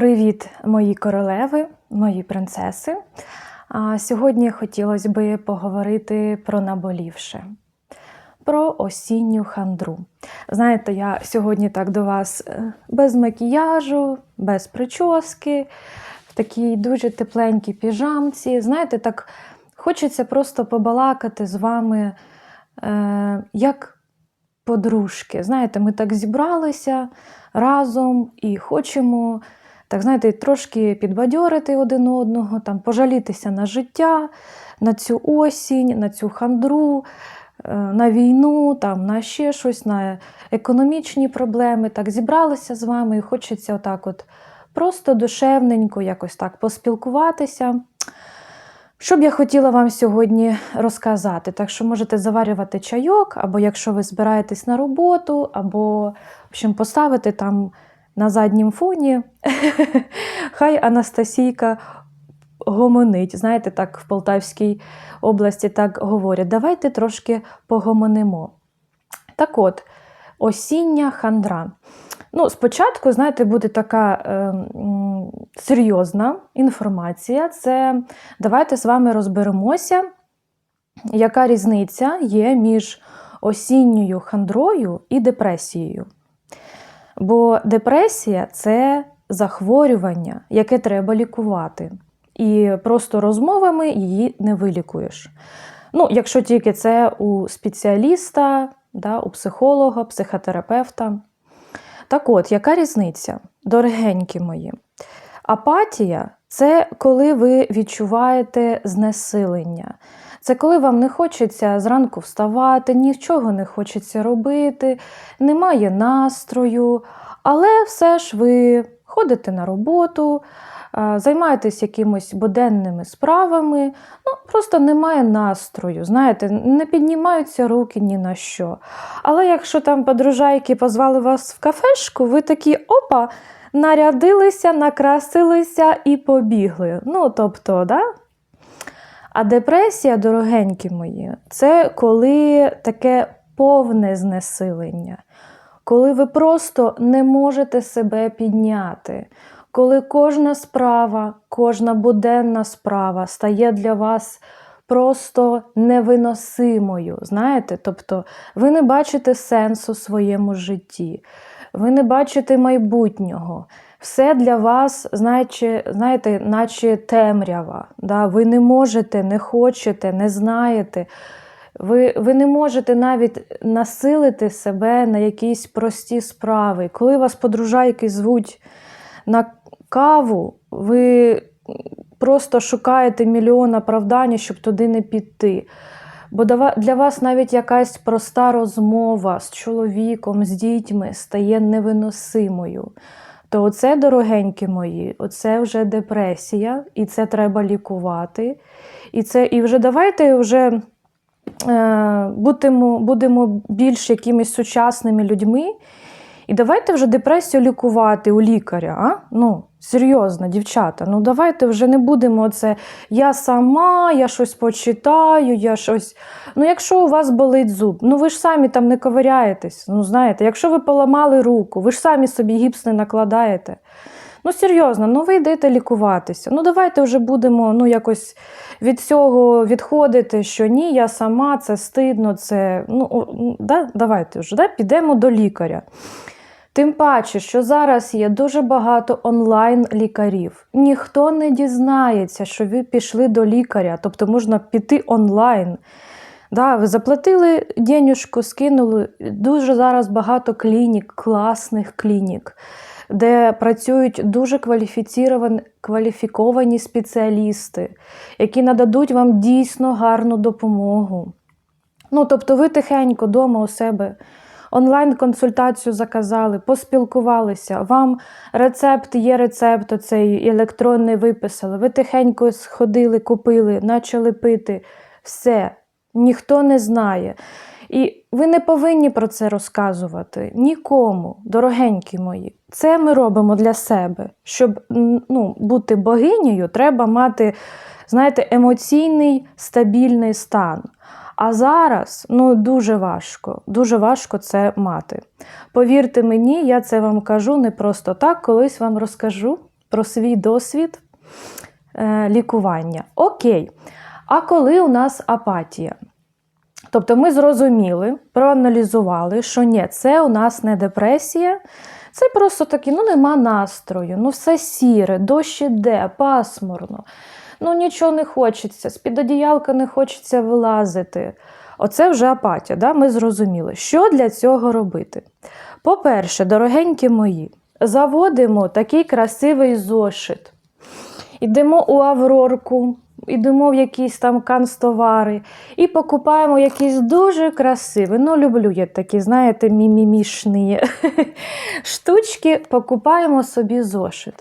Привіт, мої королеви, мої принцеси. А Сьогодні хотілося би поговорити про наболівше, про осінню хандру. Знаєте, я сьогодні так до вас е, без макіяжу, без прически, в такій дуже тепленькій піжамці. Знаєте, так хочеться просто побалакати з вами е, як подружки. Знаєте, ми так зібралися разом і хочемо так знаєте, трошки підбадьорити один одного, там, пожалітися на життя, на цю осінь, на цю хандру, е, на війну, там, на ще щось, на економічні проблеми. Так зібралися з вами і хочеться отак от просто душевненько якось так поспілкуватися. Що б я хотіла вам сьогодні розказати? Так що можете заварювати чайок, або якщо ви збираєтесь на роботу, або в общем, поставити там на заднім фоні. Хай Анастасійка гомонить. Знаєте, так в Полтавській області так говорять. Давайте трошки погомонимо. Так от, осіння хандра. Ну, Спочатку, знаєте, буде така е, серйозна інформація. Це давайте з вами розберемося, яка різниця є між осінньою хандрою і депресією. Бо депресія це захворювання, яке треба лікувати. І просто розмовами її не вилікуєш. Ну, якщо тільки це у спеціаліста, да, у психолога, психотерапевта. Так от, яка різниця, дорогенькі мої? Апатія це коли ви відчуваєте знесилення. Це коли вам не хочеться зранку вставати, нічого не хочеться робити, немає настрою, але все ж ви ходите на роботу, займаєтесь якимось буденними справами, ну просто немає настрою, знаєте, не піднімаються руки ні на що. Але якщо там подружайки позвали вас в кафешку, ви такі опа, нарядилися, накрасилися і побігли. Ну, тобто, да? А депресія, дорогенькі мої, це коли таке повне знесилення, коли ви просто не можете себе підняти, коли кожна справа, кожна буденна справа стає для вас просто невиносимою. Знаєте? Тобто ви не бачите сенсу в своєму житті, ви не бачите майбутнього. Все для вас, знаєте, знаєте, наче темрява. Да? Ви не можете, не хочете, не знаєте. Ви ви не можете навіть насилити себе на якісь прості справи. Коли вас подружайки звуть на каву, ви просто шукаєте мільйон оправдань, щоб туди не піти. Бо для вас навіть якась проста розмова з чоловіком, з дітьми стає невиносимою. То оце, дорогенькі мої, оце вже депресія, і це треба лікувати. І це, і вже давайте вже е, будемо, будемо більш якимись сучасними людьми. І давайте вже депресію лікувати у лікаря. а? Ну, Серйозно, дівчата, ну давайте вже не будемо це. Я сама, я щось почитаю, я щось. Ну, якщо у вас болить зуб, ну ви ж самі там не ковиряєтесь. Ну, знаєте, якщо ви поламали руку, ви ж самі собі гіпс не накладаєте. Ну, серйозно, ну ви йдете лікуватися. Ну, давайте вже будемо ну, якось від цього відходити, що ні, я сама, це стидно, це. Ну, да, Давайте вже да, підемо до лікаря. Тим паче, що зараз є дуже багато онлайн-лікарів. Ніхто не дізнається, що ви пішли до лікаря, тобто можна піти онлайн. Да, Ви заплатили денюжку, скинули. Дуже зараз багато клінік, класних клінік, де працюють дуже кваліфіковані спеціалісти, які нададуть вам дійсно гарну допомогу. Ну, Тобто, ви тихенько вдома у себе онлайн-консультацію заказали, поспілкувалися. Вам рецепт є рецепт, оцей електронний виписали. Ви тихенько сходили, купили, почали пити. Все, ніхто не знає. І ви не повинні про це розказувати нікому, дорогенькі мої. Це ми робимо для себе. Щоб ну, бути богинею, треба мати, знаєте, емоційний стабільний стан. А зараз ну дуже важко, дуже важко це мати. Повірте мені, я це вам кажу не просто так, колись вам розкажу про свій досвід е, лікування. Окей. А коли у нас апатія? Тобто ми зрозуміли, проаналізували, що ні, це у нас не депресія, це просто такі, ну нема настрою, ну все сіре, дощ іде, пасмурно, ну нічого не хочеться, з-під одіялка не хочеться вилазити. Оце вже апатія. Да? Ми зрозуміли, що для цього робити. По-перше, дорогенькі мої, заводимо такий красивий зошит. Йдемо у Аврорку, йдемо в якісь там канцтовари і покупаємо якісь дуже красиві. Ну, люблю я такі, знаєте, мімімішні штучки, покупаємо собі зошит.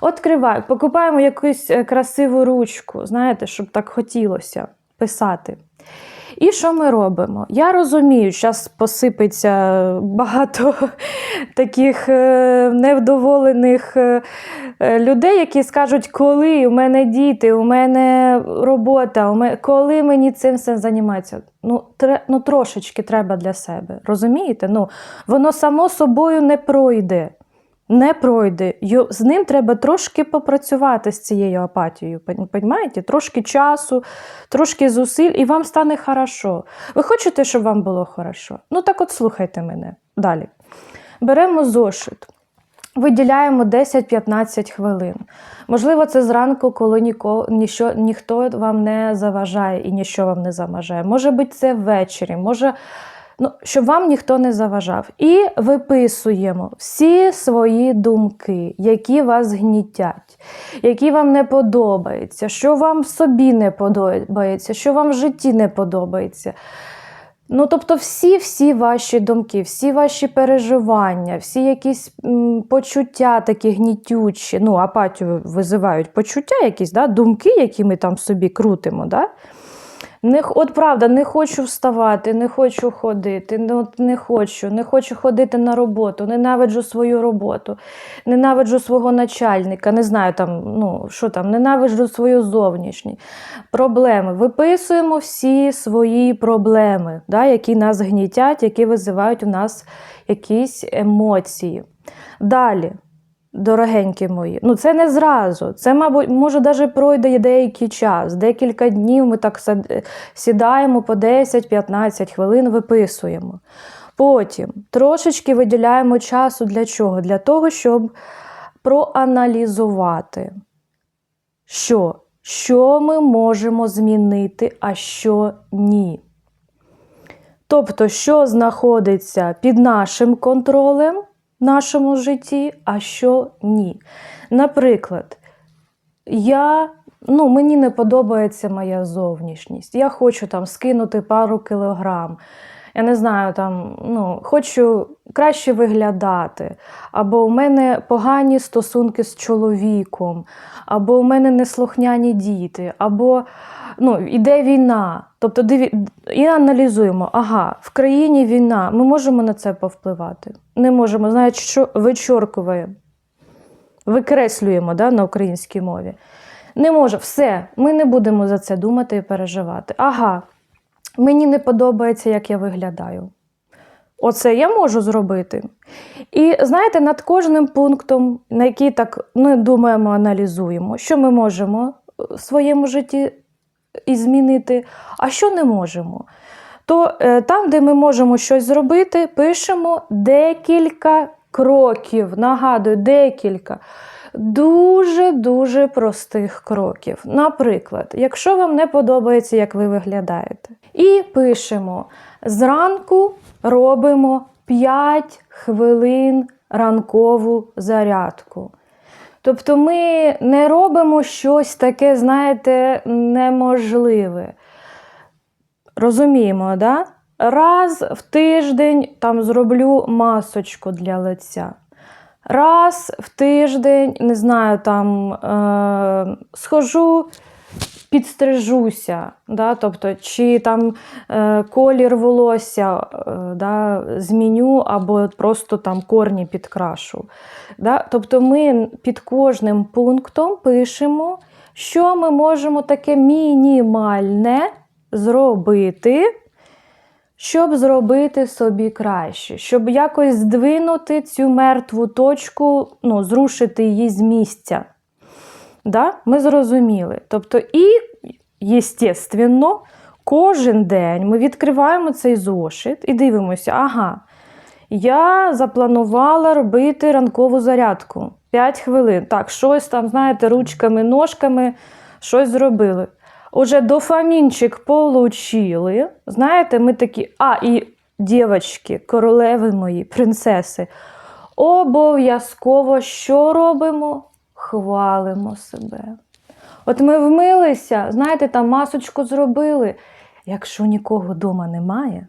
Откриваю, покупаємо якусь е, красиву ручку, знаєте, щоб так хотілося писати. І що ми робимо? Я розумію, зараз посипеться багато таких е, невдоволених е, е, людей, які скажуть, коли у мене діти, у мене робота, у мене, коли мені цим всім займатися. Ну, тре, ну, трошечки треба для себе. Розумієте? Ну, воно само собою не пройде. Не пройде. З ним треба трошки попрацювати з цією апатією. пон- Понімаєте? Трошки часу, трошки зусиль, і вам стане хорошо. Ви хочете, щоб вам було хорошо? Ну так от слухайте мене. Далі. Беремо зошит. Виділяємо 10-15 хвилин. Можливо, це зранку, коли ніко, ніщо, ніхто вам не заважає і ніщо вам не заважає. Може бути, це ввечері, може, ну, щоб вам ніхто не заважав. І виписуємо всі свої думки, які вас гнітять, які вам не подобаються, що вам в собі не подобається, що вам в житті не подобається. Ну, тобто, всі-всі ваші думки, всі ваші переживання, всі якісь почуття такі гнітючі, ну, апатію визивають почуття, якісь да, думки, які ми там собі крутимо. Да? Не, от правда, не хочу вставати, не хочу ходити, не, не хочу, не хочу ходити на роботу, ненавиджу свою роботу, ненавиджу свого начальника, не знаю там, ну, що там, ненавиджу свою зовнішність. Проблеми. Виписуємо всі свої проблеми, да, які нас гнітять, які визивають у нас якісь емоції. Далі. Дорогенькі мої, ну це не зразу. Це, мабуть, може, навіть пройде деякий час. Декілька днів ми так сідаємо по 10-15 хвилин, виписуємо. Потім трошечки виділяємо часу для чого? Для того, щоб проаналізувати, що, що ми можемо змінити, а що ні. Тобто, що знаходиться під нашим контролем в нашому житті, а що ні. Наприклад, я, ну, мені не подобається моя зовнішність. Я хочу там скинути пару кілограм. Я не знаю, там, ну, хочу краще виглядати, або у мене погані стосунки з чоловіком, або у мене неслухняні діти, або ну, іде війна. Тобто і аналізуємо, ага, в країні війна, ми можемо на це повпливати? Не можемо. Знаєте, що вичоркуємо, викреслюємо да, на українській мові. Не може, все, ми не будемо за це думати і переживати. Ага, мені не подобається, як я виглядаю. Оце я можу зробити. І знаєте, над кожним пунктом, на який так ми думаємо, аналізуємо, що ми можемо в своєму житті і змінити, а що не можемо. То е, там, де ми можемо щось зробити, пишемо декілька кроків. Нагадую, декілька дуже-дуже простих кроків. Наприклад, якщо вам не подобається, як ви виглядаєте, і пишемо: зранку робимо 5 хвилин ранкову зарядку. Тобто ми не робимо щось таке, знаєте, неможливе. Розуміємо, да? Раз в тиждень там зроблю масочку для лиця. Раз в тиждень, не знаю, там е- схожу, підстрижуся, да? тобто, чи там е- колір волосся е- да? зміню, або просто там корні підкрашу. Да? Тобто ми під кожним пунктом пишемо, що ми можемо таке мінімальне зробити, щоб зробити собі краще, щоб якось здвинути цю мертву точку, ну, зрушити її з місця. Да? Ми зрозуміли. Тобто, і, єстественно, кожен день ми відкриваємо цей зошит і дивимося, ага, я запланувала робити ранкову зарядку 5 хвилин. Так, щось там, знаєте, ручками, ножками, щось зробили. Уже дофамінчик получили. Знаєте, ми такі, а, і дівчатки, королеви мої, принцеси. Обов'язково що робимо? Хвалимо себе. От ми вмилися, знаєте, там масочку зробили. Якщо нікого вдома немає,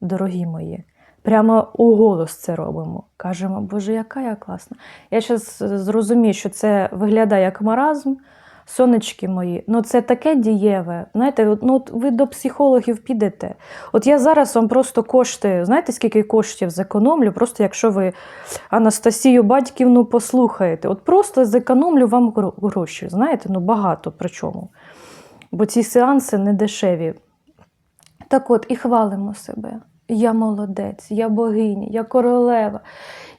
дорогі мої, прямо у голос це робимо. Кажемо, Боже, яка я класна. Я зараз зрозумію, що це виглядає як маразм. Сонечки мої, ну це таке дієве. Знаєте, ну, от ви до психологів підете. От я зараз вам просто кошти, знаєте, скільки коштів зекономлю, просто якщо ви Анастасію Батьківну послухаєте. От просто зекономлю вам гроші. Знаєте, ну багато причому. Бо ці сеанси не дешеві. Так от, і хвалимо себе. Я молодець, я богиня, я королева.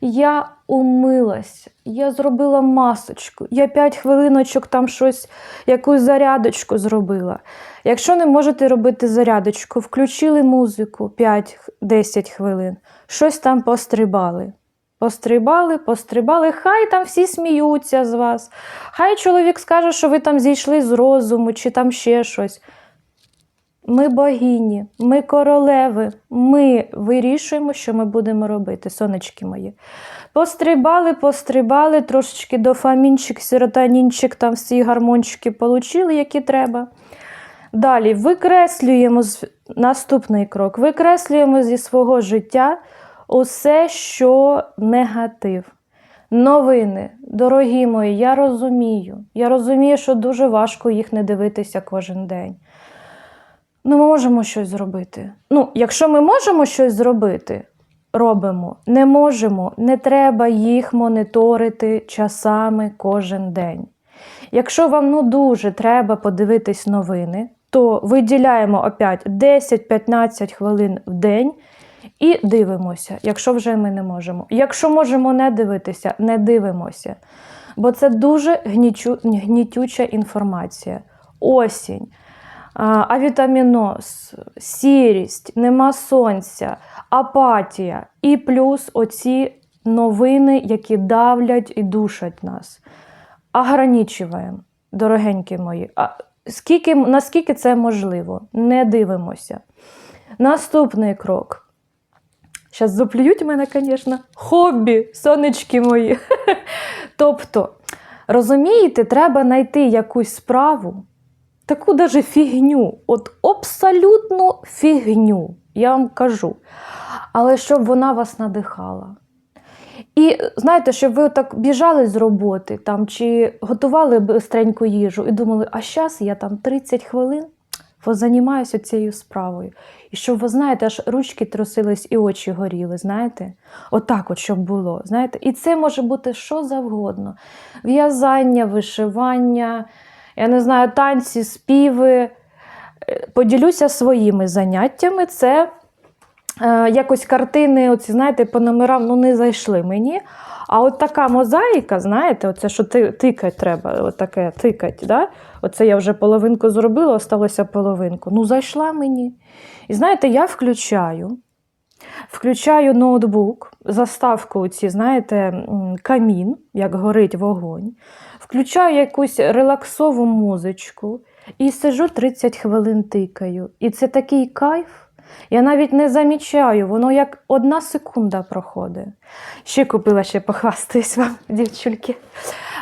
Я умилась, я зробила масочку, я 5 хвилиночок там щось, якусь зарядочку зробила. Якщо не можете робити зарядочку, включили музику 5-10 хвилин, щось там пострибали. Пострибали, пострибали, хай там всі сміються з вас. Хай чоловік скаже, що ви там зійшли з розуму, чи там ще щось. Ми богині, ми королеви, ми вирішуємо, що ми будемо робити, сонечки мої. Пострибали, пострибали, трошечки дофамінчик, серотонінчик, там всі гармончики получили, які треба. Далі викреслюємо наступний крок. Викреслюємо зі свого життя усе, що негатив. Новини, дорогі мої, я розумію. Я розумію, що дуже важко їх не дивитися кожен день. Ну, ми можемо щось зробити. Ну, якщо ми можемо щось зробити, робимо. Не можемо, не треба їх моніторити часами кожен день. Якщо вам ну дуже треба подивитись новини, то виділяємо опять 10-15 хвилин в день і дивимося, якщо вже ми не можемо. Якщо можемо не дивитися, не дивимося. Бо це дуже гнітюча інформація. Осінь, авітаміноз, сірість, нема сонця, апатія і плюс оці новини, які давлять і душать нас. Ограничуємо, дорогенькі мої. А скільки, наскільки це можливо? Не дивимося. Наступний крок. Зараз заплюють мене, звісно, хобі, сонечки мої. тобто, розумієте, треба знайти якусь справу, таку даже фігню, от абсолютну фігню, я вам кажу. Але щоб вона вас надихала. І знаєте, щоб ви так біжали з роботи там, чи готували бистреньку їжу і думали, а зараз я там 30 хвилин позанімаюся цією справою. І щоб ви знаєте, аж ручки трусились і очі горіли, знаєте? Отак, от, щоб було. знаєте? І це може бути що завгодно: в'язання, вишивання, я не знаю, танці, співи. Е, Поділюся своїми заняттями. Це е, якось картини, оці, знаєте, по номерам ну, не зайшли мені. А от така мозаїка, знаєте, оце, що ти, тикать треба, от таке тикать. Да? Оце я вже половинку зробила, осталося половинку. Ну, зайшла мені. І знаєте, я включаю. Включаю ноутбук, заставку, ці, знаєте, камін, як горить вогонь. Включаю якусь релаксову музичку і сижу 30 хвилин тикаю. І це такий кайф. Я навіть не замічаю, воно як одна секунда проходить. Ще купила, ще похвастаюсь вам, дівчульки.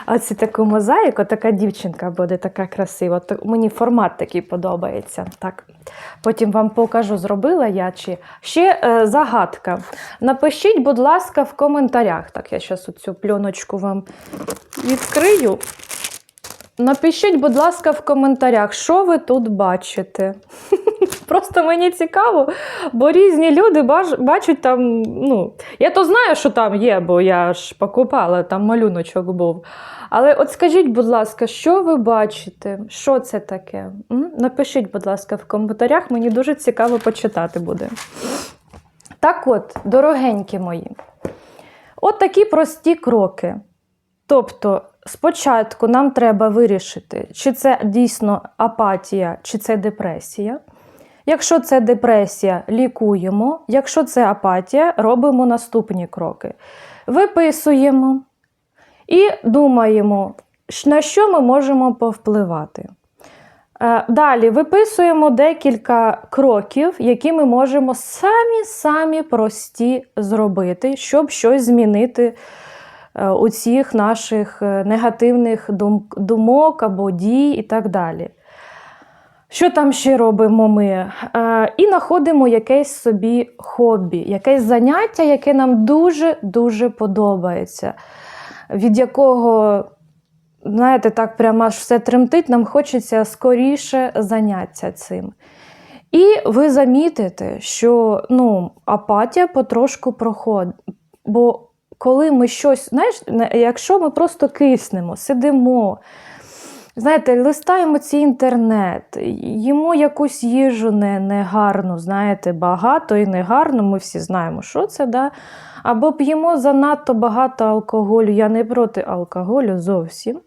Оце таку мозаїку, така дівчинка буде така красива. Мені формат такий подобається. Так. Потім вам покажу, зробила я чи. Ще е, загадка. Напишіть, будь ласка, в коментарях. Так, я зараз цю пленочку вам відкрию. Напишіть, будь ласка, в коментарях, що ви тут бачите. Просто мені цікаво, бо різні люди бачать там. Ну, я то знаю, що там є, бо я ж покупала, там малюночок був. Але от скажіть, будь ласка, що ви бачите? Що це таке? М? Напишіть, будь ласка, в коментарях, мені дуже цікаво почитати буде. Так от, дорогенькі мої, от такі прості кроки. Тобто спочатку нам треба вирішити, чи це дійсно апатія, чи це депресія. Якщо це депресія, лікуємо. Якщо це апатія, робимо наступні кроки. Виписуємо і думаємо, на що ми можемо повпливати. Е, Далі виписуємо декілька кроків, які ми можемо самі-самі прості зробити, щоб щось змінити е, наших е, негативних думок або дій і так далі. Що там ще робимо ми? Е, і знаходимо якесь собі хобі, якесь заняття, яке нам дуже-дуже подобається, від якого, знаєте, так прямо аж все тремтить, нам хочеться скоріше заняття цим. І ви замітите, що ну, апатія потрошку проходить. Бо коли ми щось, знаєш, якщо ми просто киснемо, сидимо, знаєте, листаємо цей інтернет, їмо якусь їжу не, негарну, знаєте, багато і негарно, ми всі знаємо, що це, да? або п'ємо занадто багато алкоголю. Я не проти алкоголю зовсім.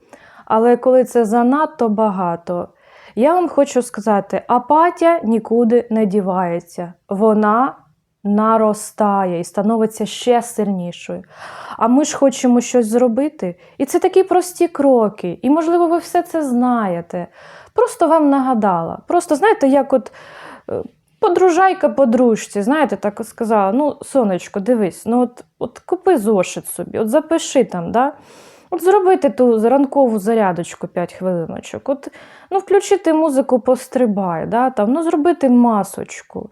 Але коли це занадто багато, я вам хочу сказати, апатія нікуди не дівається. Вона наростає і становиться ще сильнішою. А ми ж хочемо щось зробити. І це такі прості кроки. І, можливо, ви все це знаєте. Просто вам нагадала. Просто знаєте, як от е, подружайка подружці, знаєте, так сказала: ну, сонечко, дивись, ну от, от купи зошит собі, от запиши там, да? От зробити ту ранкову зарядочку 5 хвилиночок. От, ну, включити музику пострибай, да? там, ну, зробити масочку.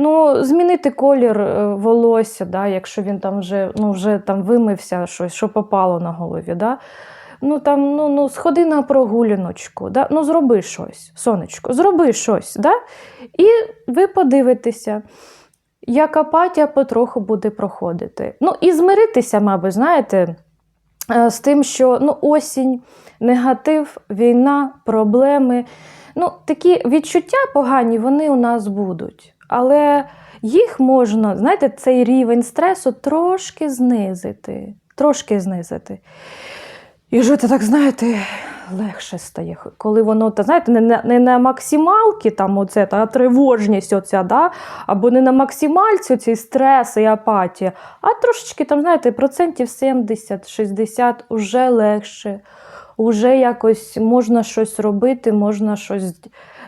Ну, змінити колір е, волосся, да, якщо він там вже, ну, вже там вимився щось, що попало на голові. Да? Ну, там, ну, ну, сходи на прогуляночку, да? ну зроби щось, сонечко, зроби щось. Да? І ви подивитеся, як апатія потроху буде проходити. Ну, і змиритися, мабуть, знаєте, е, з тим, що ну, осінь, негатив, війна, проблеми. Ну, такі відчуття погані вони у нас будуть. Але їх можна, знаєте, цей рівень стресу трошки знизити. Трошки знизити. І жити, так, знаєте, легше стає. Коли воно, та, знаєте, не на, не на максималці, там оце, та тривожність, оця, да? або не на максимальці цей стрес і апатія, а трошечки, там, знаєте, процентів 70-60 уже легше. Уже якось можна щось робити, можна щось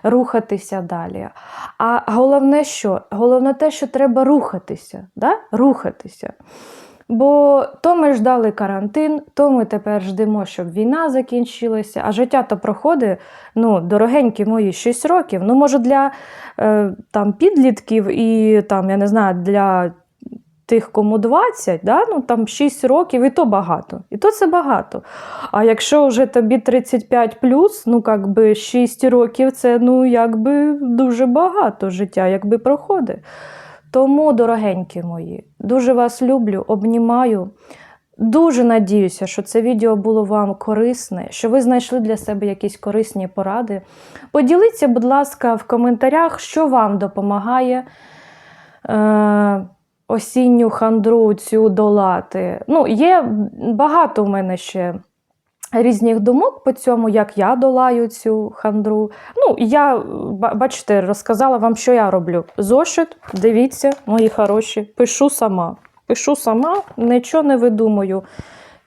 рухатися далі. А головне що? Головне те, що треба рухатися. Да? Рухатися. Бо то ми ждали карантин, то ми тепер ждемо, щоб війна закінчилася, а життя то проходить, ну, дорогенькі мої 6 років. Ну, може, для е, там, підлітків і там, я не знаю, для тих, кому 20, да? ну, там 6 років, і то багато. І то це багато. А якщо вже тобі 35 плюс, ну, як би 6 років це ну, якби дуже багато життя, якби проходить. Тому, дорогенькі мої, дуже вас люблю, обнімаю. Дуже надіюся, що це відео було вам корисне, що ви знайшли для себе якісь корисні поради. Поділіться, будь ласка, в коментарях, що вам допомагає е, осінню хандру цю долати. Ну, є багато у мене ще різних думок по цьому, як я долаю цю хандру. Ну, я, бачите, розказала вам, що я роблю. Зошит, дивіться, мої хороші, пишу сама. Пишу сама, нічого не видумую.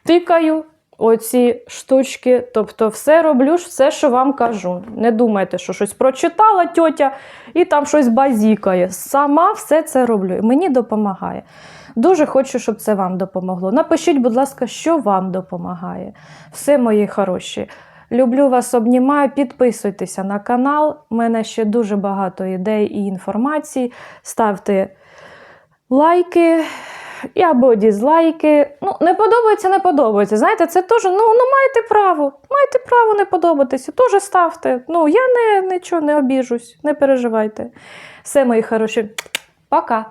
Тикаю оці штучки, тобто все роблю, все, що вам кажу. Не думайте, що щось прочитала тьотя і там щось базікає. Сама все це роблю. Мені допомагає. Дуже хочу, щоб це вам допомогло. Напишіть, будь ласка, що вам допомагає. Все, мої хороші. Люблю вас, обнімаю. Підписуйтеся на канал. У мене ще дуже багато ідей і інформації. Ставте лайки і або дізлайки. Ну, не подобається, не подобається. Знаєте, це теж, ну, ну маєте право. Маєте право не подобатися. Теж ставте. Ну, я не, нічого не обіжусь, не переживайте. Все, мої хороші. Пока!